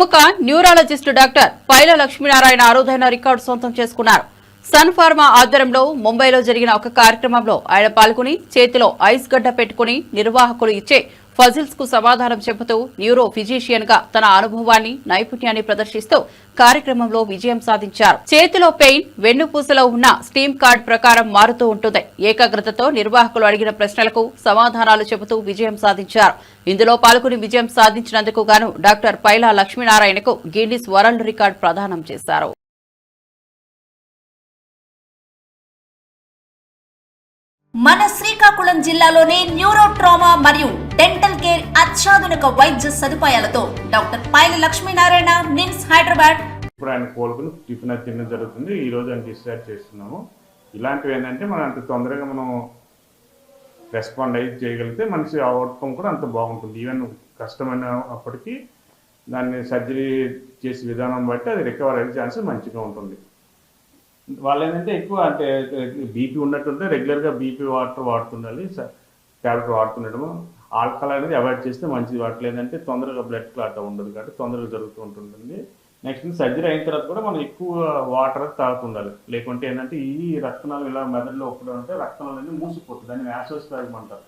ప్రముఖ neurologist doctor Paila Lakshminarayana అరుదైన record సొంతం చేసుకున్నారు. సన్ ఫార్మా ఆధ్వర్యంలో ముంబైలో జరిగిన ఒక కార్యక్రమంలో ఆయన పాల్గొని చేతిలో ఐస్ గడ్డ పెట్టుకుని నిర్వాహకులు ఇచ్చే ఫజిల్స్కు సమాధానం చెబుతూ న్యూరో ఫిజీషియన్గా తన అనుభవాన్ని నైపుణ్యాన్ని ప్రదర్శిస్తూ కార్యక్రమంలో విజయం సాధించారు. చేతిలో పెయిన్ వెన్నుపూసలో ఉన్న స్టీమ్ కార్డ్ ప్రకారం మారుతూ ఉంటుంది. ఏకాగ్రతతో నిర్వాహకులు అడిగిన ప్రశ్నలకు సమాధానాలు చెబుతూ విజయం సాధించారు. ఇందులో పాల్గొని విజయం సాధించినందుకు గాను డాక్టర్ పైలా లక్ష్మీనారాయణకు గిన్నిస్ వరల్డ్ రికార్డు ప్రదానం చేశారు. మన శ్రీకాకుళం జిల్లాలోని న్యూరో ట్రామా మరియు డెంటల్ కేర్ అత్యాధునిక వైద్య సదుపాయాలతో డాక్టర్ పైల లక్ష్మీనారాయణ నిమ్స్ హైదరాబాద్. ఇప్పుడు ఆయన కోలుకుని టిఫిన్ అది తినడం జరుగుతుంది. ఈ రోజు ఆయన డిశ్చార్జ్ చేస్తున్నాము. ఇలాంటివి ఏంటంటే మనం అంత తొందరగా మనం రెస్పాండ్ అయ్యి చేయగలిగితే మనిషి అవుట్కమ్ కూడా అంత బాగుంటుంది. ఈవెన్ కష్టమైన అప్పటికీ దాన్ని సర్జరీ చేసే విధానం బట్టి అది రికవర్ అయ్యే ఛాన్స్ మంచిగా ఉంటుంది. వాళ్ళు ఏంటంటే ఎక్కువ అంటే బీపీ ఉన్నట్టుంటే రెగ్యులర్గా బీపీ వాటర్ వాడుతుండాలి ట్యాబ్లెట్ వాడుతుండడము. ఆల్కహాల్ అనేది అవాయిడ్ చేస్తే మంచిది. వాడలేదంటే తొందరగా బ్లడ్ క్లాట్ ఉండదు కాబట్టి తొందరగా జరుగుతూ ఉంటుంది నెక్స్ట్ సర్జరీ అయిన తర్వాత కూడా మనం ఎక్కువ వాటర్ తాగుతుండాలి. లేకుంటే ఏంటంటే ఈ రక్తనాలు ఇలా మెదడులో ఒకటి ఉంటే రక్తనాలు అనేది మూసిపోతుంది దాన్ని వ్యాసోస్పాజం అంటారు.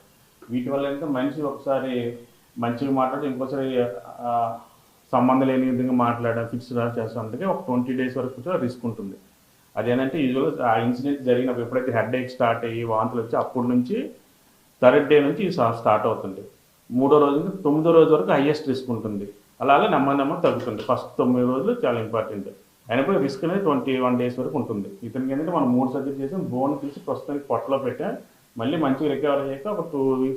వీటి వల్ల ఏంటంటే మనిషి ఒకసారి మంచిగా మాట్లాడి ఇంకోసారి సంబంధం లేని విధంగా మాట్లాడడం ఫిక్స్ చేస్తాం. అందుకే ఒక ట్వంటీ డేస్ వరకు కూడా రిస్క్ ఉంటుంది. అదేంటంటే యూజువల్ ఆ ఇన్సిడెంట్ జరిగినప్పుడు ఎప్పుడైతే హెడ్ ఏక్ స్టార్ట్ అయ్యి వాంతులు వచ్చి అప్పటి నుంచి థర్డ్ డే నుంచి స్టార్ట్ అవుతుంది మూడో రోజు నుంచి తొమ్మిదో రోజు వరకు హైయెస్ట్ రిస్క్ ఉంటుంది. అలాగే నెమ్మది నెమ్మది తగ్గుతుంది ఫస్ట్ తొమ్మిది రోజులు చాలా ఇంపార్టెంట్ అయినప్పుడు రిస్క్ అనేది ట్వంటీ వన్ డేస్ వరకు ఉంటుంది. ఇతనికి ఏంటంటే మనం మూడు సర్జరీ చేసాం బోన్ తీసి ప్రస్తుతానికి పొట్టలో పెట్టాం. మళ్ళీ మంచిగా రికవర్ అయ్యాక ఒక టూ వీక్స్